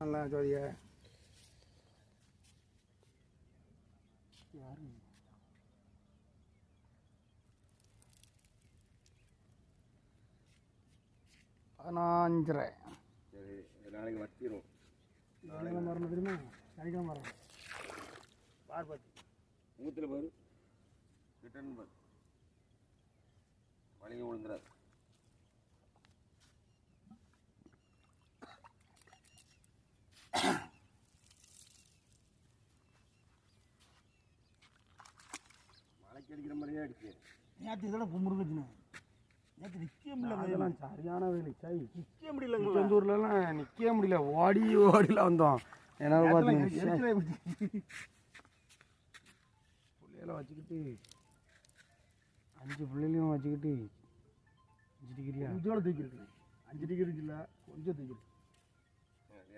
நல்லா ஜோதிய பதினாஞ்சரை. சரி நாளைக்கு வத்திரும் சனிக்கிழமை வரணும் தெரியுமா? சனிக்கிழமை வரணும். பார்பத்தி மூத்தில் பாரு. ரிட்டர்ன் பாரு. வலிங்க விழுந்துடாது மழைக்கு அடிக்கிற மாதிரியே அடிச்சு நேற்று இதோட முருகச்சுண்ணே நேற்று நிற்க முடியல சரியான வேலை சை நிற்க முடியல திருச்செந்தூர்லலாம் நிற்க முடியல ஓடி ஓடில வந்தோம் என்ன பார்த்தீங்க பிள்ளைகளை வச்சுக்கிட்டு அஞ்சு பிள்ளைகளையும் வச்சுக்கிட்டு அஞ்சு டிகிரியா கொஞ்சோட தூக்கிருக்கு அஞ்சு டிகிரி இல்லை கொஞ்சம் தூக்கிருக்கு